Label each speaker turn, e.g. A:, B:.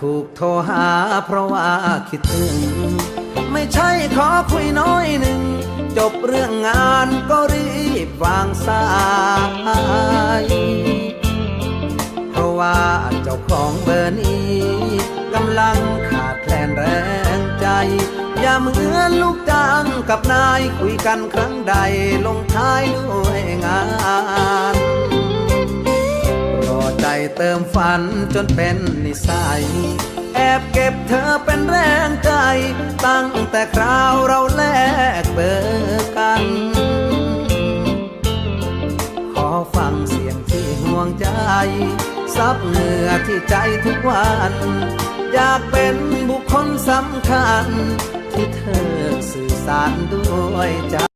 A: ถูกโทรหาเพราะว่าคิดถึง ไม่ใช่ขอคุยน้อยหนึ่ง จบเรื่องงานก็รีบวางสายเพราะว่าเจ้าของเบอร์นี้กำลังขาดแคลนแรงใจ อย่าเหมือนลูกจ้างกับนายคุยกันครั้งใดลงท้ายด้วยงาน เติมฝันจนเป็นนิสัย แอบเก็บเธอเป็นแรงใจ ตั้งแต่คราวเราแลกเบอร์กัน ขอฟังเสียงที่ห่วงใจ ซับเหงื่อที่ใจทุกวัน อยากเป็นบุคคลสำคัญ ที่เธอสื่อสารด้วยใจ